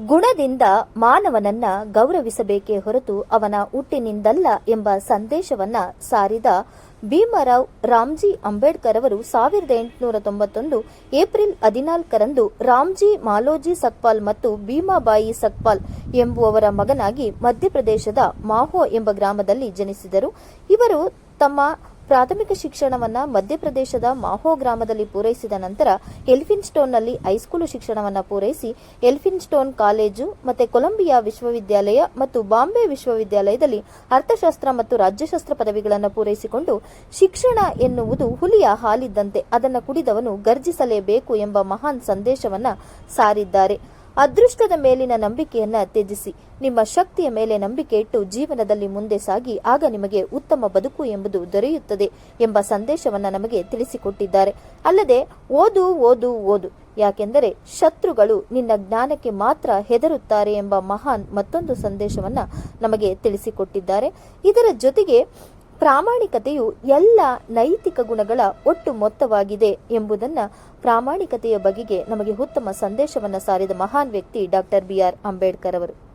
ಗುಣದಿಂದ ಮಾನವನನ್ನ ಗೌರವಿಸಬೇಕೇ ಹೊರತು ಅವನ ಹುಟ್ಟಿನಿಂದಲ್ಲ ಎಂಬ ಸಂದೇಶವನ್ನ ಸಾರಿದ ಭೀಮರಾವ್ ರಾಮ್ಜಿ ಅಂಬೇಡ್ಕರ್ ಅವರು ಸಾವಿರದ ಎಂಟುನೂರ ತೊಂಬತ್ತೊಂದು ಏಪ್ರಿಲ್ ಹದಿನಾಲ್ಕರಂದು ರಾಮ್ಜಿ ಮಾಲೋಜಿ ಸಕ್ಪಾಲ್ ಮತ್ತು ಭೀಮಾಬಾಯಿ ಸಕ್ಪಾಲ್ ಎಂಬುವವರ ಮಗನಾಗಿ ಮಧ್ಯಪ್ರದೇಶದ ಮಾಹೋ ಎಂಬ ಗ್ರಾಮದಲ್ಲಿ ಜನಿಸಿದರು. ಇವರು ತಮ್ಮ ಪ್ರಾಥಮಿಕ ಶಿಕ್ಷಣವನ್ನ ಮಧ್ಯಪ್ರದೇಶದ ಮಾಹೋ ಗ್ರಾಮದಲ್ಲಿ ಪೂರೈಸಿದ ನಂತರ ಎಲ್ಫಿನ್ಸ್ಟೋನ್ನಲ್ಲಿ ಹೈಸ್ಕೂಲು ಶಿಕ್ಷಣವನ್ನು ಪೂರೈಸಿ ಎಲ್ಫಿನ್ಸ್ಟೋನ್ ಕಾಲೇಜು ಮತ್ತು ಕೊಲಂಬಿಯಾ ವಿಶ್ವವಿದ್ಯಾಲಯ ಮತ್ತು ಬಾಂಬೆ ವಿಶ್ವವಿದ್ಯಾಲಯದಲ್ಲಿ ಅರ್ಥಶಾಸ್ತ್ರ ಮತ್ತು ರಾಜ್ಯಶಾಸ್ತ್ರ ಪದವಿಗಳನ್ನು ಪೂರೈಸಿಕೊಂಡು ಶಿಕ್ಷಣ ಎನ್ನುವುದು ಹುಲಿಯ ಹಾಲಿದ್ದಂತೆ ಅದನ್ನು ಕುಡಿದವನು ಗರ್ಜಿಸಲೇಬೇಕು ಎಂಬ ಮಹಾನ್ ಸಂದೇಶವನ್ನು ಸಾರಿದ್ದಾರೆ. ಅದೃಷ್ಟದ ಮೇಲಿನ ನಂಬಿಕೆಯನ್ನ ತ್ಯಜಿಸಿ. ನಿಮ್ಮ ಶಕ್ತಿಯ ಮೇಲೆ ನಂಬಿಕೆ ಇಟ್ಟು ಜೀವನದಲ್ಲಿ ಮುಂದೆ ಸಾಗಿ, ಆಗ ನಿಮಗೆ ಉತ್ತಮ ಬದುಕು ಎಂಬುದು ದೊರೆಯುತ್ತದೆ ಎಂಬ ಸಂದೇಶವನ್ನ ನಮಗೆ ತಿಳಿಸಿಕೊಟ್ಟಿದ್ದಾರೆ. ಅಲ್ಲದೆ, ಓದು ಓದು ಓದು. ಯಾಕೆಂದರೆ, ಶತ್ರುಗಳು ನಿನ್ನ ಜ್ಞಾನಕ್ಕೆ ಮಾತ್ರ ಹೆದರುತ್ತಾರೆ ಎಂಬ ಮಹಾನ್ ಮತ್ತೊಂದು ಸಂದೇಶವನ್ನ ನಮಗೆ ತಿಳಿಸಿಕೊಟ್ಟಿದ್ದಾರೆ. ಇದರ ಜೊತೆಗೆ ಪ್ರಾಮಾಣಿಕತೆಯು ಎಲ್ಲ ನೈತಿಕ ಗುಣಗಳ ಒಟ್ಟು ಮೊತ್ತವಾಗಿದೆ ಎಂಬುದನ್ನ ಪ್ರಾಮಾಣಿಕತೆಯ ಬಗೆಗೆ ನಮಗೆ ಉತ್ತಮ ಸಂದೇಶವನ್ನ ಸಾರಿದ ಮಹಾನ್ ವ್ಯಕ್ತಿ ಡಾಕ್ಟರ್ ಬಿ ಆರ್ ಅಂಬೇಡ್ಕರ್ ಅವರು.